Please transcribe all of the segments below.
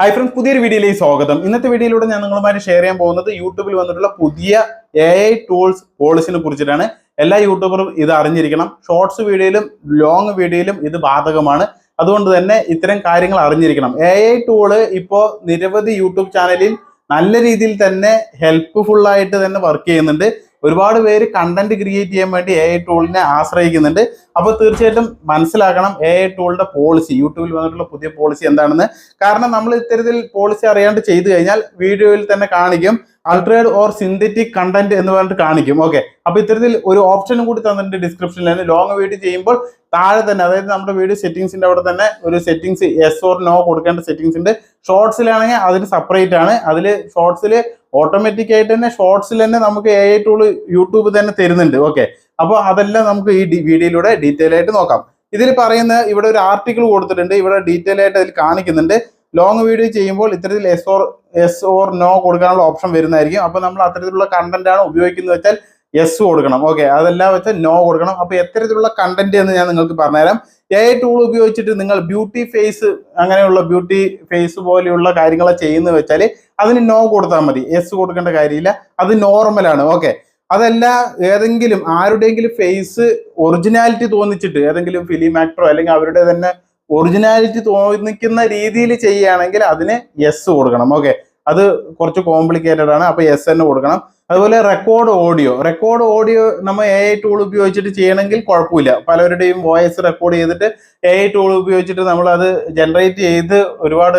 Hi friends പുതിയൊരു വീഡിയോയിലേക്ക് സ്വാഗതം. ഇന്നത്തെ വീഡിയോയിലൂടെ ഞാൻ നിങ്ങളുമായി ഷെയർ ചെയ്യാൻ പോകുന്നത് യൂട്യൂബിൽ വന്നിട്ടുള്ള പുതിയ എ ഐ ടൂൾസ് പോളിസിനെ കുറിച്ചിട്ടാണ്. എല്ലാ യൂട്യൂബറും ഇത് അറിഞ്ഞിരിക്കണം. ഷോർട്സ് വീഡിയോയിലും ലോങ് വീഡിയോയിലും ഇത് ബാധകമാണ്. അതുകൊണ്ട് തന്നെ ഇത്തരം കാര്യങ്ങൾ അറിഞ്ഞിരിക്കണം. എ ഐ ടൂൾ ഇപ്പോൾ നിരവധി യൂട്യൂബ് ചാനലിൽ നല്ല രീതിയിൽ തന്നെ ഹെൽപ്ഫുൾ ആയിട്ട് തന്നെ വർക്ക് ചെയ്യുന്നുണ്ട്. ഒരുപാട് പേര് കണ്ടന്റ് ക്രിയേറ്റ് ചെയ്യാൻ വേണ്ടി എ ഐ ടൂളിനെ ആശ്രയിക്കുന്നുണ്ട്. അപ്പോൾ തീർച്ചയായിട്ടും മനസ്സിലാക്കണം എ ഐ ടൂളിന്റെ പോളിസി യൂട്യൂബിൽ വന്നിട്ടുള്ള പുതിയ പോളിസി എന്താണെന്ന്. കാരണം നമ്മൾ ഇത്തരത്തിൽ പോളിസി അറിയാണ്ട് ചെയ്തു കഴിഞ്ഞാൽ വീഡിയോയിൽ തന്നെ കാണിക്കും. അൾട്രേഡ് ഓർ സിന്തറ്റിക് കണ്ടന്റ് എന്ന് പറഞ്ഞിട്ട് കാണിക്കും. ഓക്കെ അപ്പൊ ഇത്തരത്തിൽ ഒരു ഓപ്ഷനും കൂടി തന്നിട്ടുണ്ട് ഡിസ്ക്രിപ്ഷനിൽ ലോങ് വീഡിയോ ചെയ്യുമ്പോൾ താഴെ തന്നെ അതായത് നമ്മുടെ വീഡിയോ സെറ്റിംഗ്സിന്റെ അവിടെ തന്നെ ഒരു സെറ്റിംഗ്സ് എസ് ഓർ നോ കൊടുക്കേണ്ട സെറ്റിംഗ്സ് ഉണ്ട്. ഷോർട്സിലാണെങ്കിൽ അതിന് സെപ്പറേറ്റ് ആണ്. അതിൽ ഷോർട്സിൽ ഓട്ടോമാറ്റിക് ആയിട്ട് തന്നെ ഷോർട്സിൽ തന്നെ നമുക്ക് എ ഐ ടൂൾ യൂട്യൂബ് തന്നെ തരുന്നുണ്ട്. ഓക്കെ അപ്പോൾ അതെല്ലാം നമുക്ക് ഈ വീഡിയോയിലൂടെ ഡീറ്റെയിൽ ആയിട്ട് നോക്കാം. ഇതിൽ പറയുന്ന ഇവിടെ ഒരു ആർട്ടിക്കിൾ കൊടുത്തിട്ടുണ്ട്. ഇവിടെ ഡീറ്റെയിൽ ആയിട്ട് അതിൽ കാണിക്കുന്നുണ്ട്. ലോങ് വീഡിയോ ചെയ്യുമ്പോൾ ഇത്തരത്തിൽ yes or yes or no കൊടുക്കാനുള്ള ഓപ്ഷൻ വരുന്നതായിരിക്കും. അപ്പോൾ നമ്മൾ അത്തരത്തിലുള്ള കണ്ടന്റ് ആണ് ഉപയോഗിക്കുന്നത് വെച്ചാൽ എസ് കൊടുക്കണം. ഓക്കെ അതെല്ലാം വെച്ചാൽ നോ കൊടുക്കണം. അപ്പോൾ എത്തരത്തിലുള്ള കണ്ടന്റ് എന്ന് ഞാൻ നിങ്ങൾക്ക് പറഞ്ഞുതരാം. എ ഐ ടൂൾ ഉപയോഗിച്ചിട്ട് നിങ്ങൾ ബ്യൂട്ടി ഫേസ് അങ്ങനെയുള്ള ബ്യൂട്ടി ഫേസ് പോലെയുള്ള കാര്യങ്ങൾ ചെയ്യുന്നത് വെച്ചാൽ അതിന് നോ കൊടുത്താൽ മതി. എസ് കൊടുക്കേണ്ട കാര്യമില്ല. അത് നോർമലാണ് ഓക്കെ അതല്ല ഏതെങ്കിലും ആരുടെയെങ്കിലും ഫേസ് ഒറിജിനാലിറ്റി തോന്നിച്ചിട്ട് ഏതെങ്കിലും ഫിലിം ആക്ടറോ അല്ലെങ്കിൽ അവരുടെ തന്നെ ഒറിജിനാലിറ്റി തോന്നിക്കുന്ന രീതിയിൽ ചെയ്യുകയാണെങ്കിൽ അതിന് എസ് കൊടുക്കണം. ഓക്കെ അത് കുറച്ച് കോംപ്ലിക്കേറ്റഡ് ആണ്. അപ്പൊ എസ് തന്നെ കൊടുക്കണം. അതുപോലെ റെക്കോർഡ് ഓഡിയോ റെക്കോർഡ് ഓഡിയോ നമ്മൾ എ ഐ ടൂൾ ഉപയോഗിച്ചിട്ട് ചെയ്യണമെങ്കിൽ കുഴപ്പമില്ല. പലരുടെയും വോയിസ് റെക്കോർഡ് ചെയ്തിട്ട് എ ഐ ടൂൾ ഉപയോഗിച്ചിട്ട് നമ്മൾ അത് ജനറേറ്റ് ചെയ്ത് ഒരുപാട്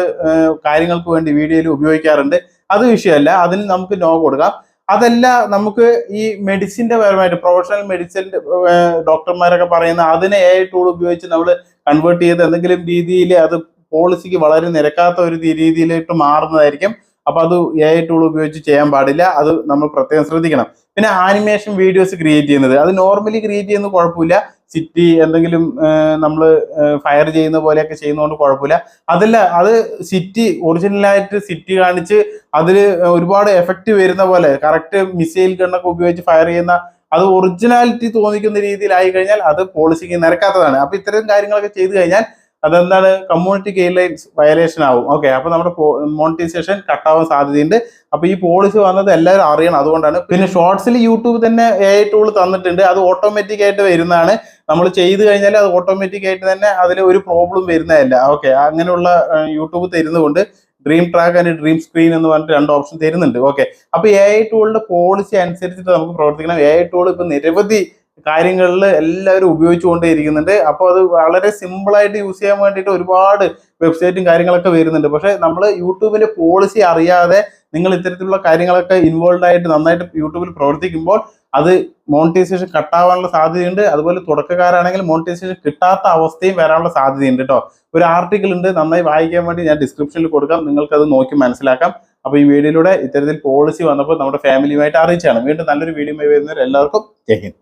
കാര്യങ്ങൾക്ക് വേണ്ടി വീഡിയോയിൽ ഉപയോഗിക്കാറുണ്ട്. അത് വിഷയമല്ല. അതിന് നമുക്ക് നോ കൊടുക്കാം. അതല്ല നമുക്ക് ഈ മെഡിസിന്റെ പരമായിട്ട് പ്രൊഫഷണൽ മെഡിസിൻ ഡോക്ടർമാരൊക്കെ പറയുന്ന അതിനെ എ ടൂൾ ഉപയോഗിച്ച് നമ്മൾ കൺവേർട്ട് ചെയ്ത് എന്തെങ്കിലും രീതിയിൽ അത് പോളിസിക്ക് വളരെ നിരക്കാത്ത ഒരു രീതിയിലേക്ക് മാറുന്നതായിരിക്കും. അപ്പൊ അത് എ ടൂൾ ഉപയോഗിച്ച് ചെയ്യാൻ പാടില്ല. അത് നമ്മൾ പ്രത്യേകം ശ്രദ്ധിക്കണം. പിന്നെ ആനിമേഷൻ വീഡിയോസ് ക്രിയേറ്റ് ചെയ്യുന്നത്. അത് നോർമലി ക്രിയേറ്റ് ചെയ്യുന്നത് കുഴപ്പമില്ല. സിറ്റി എന്തെങ്കിലും നമ്മൾ ഫയർ ചെയ്യുന്ന പോലെയൊക്കെ ചെയ്യുന്നതുകൊണ്ട് കുഴപ്പമില്ല. അതല്ല അത് സിറ്റി ഒറിജിനലായിട്ട് സിറ്റി കാണിച്ച് അതിൽ ഒരുപാട് എഫക്റ്റ് വരുന്ന പോലെ കറക്റ്റ് മിസൈൽ ഗണ്ണൊക്കെ ഉപയോഗിച്ച് ഫയർ ചെയ്യുന്ന അത് ഒറിജിനാലിറ്റി തോന്നിക്കുന്ന രീതിയിലായി കഴിഞ്ഞാൽ അത് പോളിസിക്ക് നിരക്കാത്തതാണ്. അപ്പൊ ഇത്തരം കാര്യങ്ങളൊക്കെ ചെയ്തു കഴിഞ്ഞാൽ അതെന്താണ്? കമ്മ്യൂണിറ്റി ഗൈഡ് ലൈൻസ് വയലേഷൻ ആവും. ഓക്കെ അപ്പൊ നമ്മുടെ മോണിറ്റൈസേഷൻ കട്ടാവാൻ സാധ്യതയുണ്ട്. അപ്പൊ ഈ പോളിസി വന്നത് എല്ലാവരും അറിയണം. അതുകൊണ്ടാണ് പിന്നെ ഷോർട്സിൽ യൂട്യൂബ് തന്നെ എ ഐ ടൂൾ തന്നിട്ടുണ്ട്. അത് ഓട്ടോമാറ്റിക് ആയിട്ട് വരുന്നതാണ്. നമ്മൾ ചെയ്ത് കഴിഞ്ഞാൽ അത് ഓട്ടോമാറ്റിക് ആയിട്ട് തന്നെ അതിൽ ഒരു പ്രോബ്ലം വരുന്നതല്ല. ഓക്കെ അങ്ങനെയുള്ള YouTube തരുന്നതുകൊണ്ട് dream track and dream screen എന്ന് പറഞ്ഞിട്ട് രണ്ട് ഓപ്ഷൻ തരുന്നുണ്ട്. ഓക്കെ അപ്പൊ എ ഐ ടൂളിന്റെ പോളിസി അനുസരിച്ചിട്ട് നമുക്ക് പ്രവർത്തിക്കണം. എ ഐ ടൂൾ ഇപ്പൊ നിരവധി കാര്യങ്ങളിൽ എല്ലാവരും ഉപയോഗിച്ചുകൊണ്ടേ ഇരിക്കുന്നുണ്ട് അപ്പോൾ അത് വളരെ സിമ്പിളായിട്ട് യൂസ് ചെയ്യാൻ വേണ്ടിയിട്ട് ഒരുപാട് വെബ്സൈറ്റും കാര്യങ്ങളൊക്കെ വരുന്നുണ്ട്. പക്ഷേ നമ്മൾ യൂട്യൂബിന്റെ പോളിസി അറിയാതെ നിങ്ങൾ ഇത്തരത്തിലുള്ള കാര്യങ്ങളൊക്കെ ഇൻവോൾവ് ആയിട്ട് നന്നായിട്ട് യൂട്യൂബിൽ പ്രവർത്തിക്കുമ്പോൾ അത് മോണിറ്റൈസേഷൻ കട്ടാവാനുള്ള സാധ്യതയുണ്ട്. അതുപോലെ തുടക്കക്കാരാണെങ്കിൽ മോണിറ്റൈസേഷൻ കിട്ടാത്ത അവസ്ഥയും വരാനുള്ള സാധ്യതയുണ്ട് കേട്ടോ ഒരു ആർട്ടിക്കിൾ ഉണ്ട് നന്നായി വായിക്കാൻ വേണ്ടി ഞാൻ ഡിസ്ക്രിപ്ഷനിൽ കൊടുക്കാം. നിങ്ങൾക്കത് നോക്കി മനസ്സിലാക്കാം. അപ്പോൾ ഈ വീഡിയോയിലൂടെ ഇത്തരത്തിൽ പോളിസി വന്നപ്പോൾ നമ്മുടെ ഫാമിലിയുമായിട്ട് അറിയിച്ചാണ് വീണ്ടും നല്ലൊരു വീഡിയോ വരുന്നവർ എല്ലാവർക്കും ജയ് ഹിന്ദ്.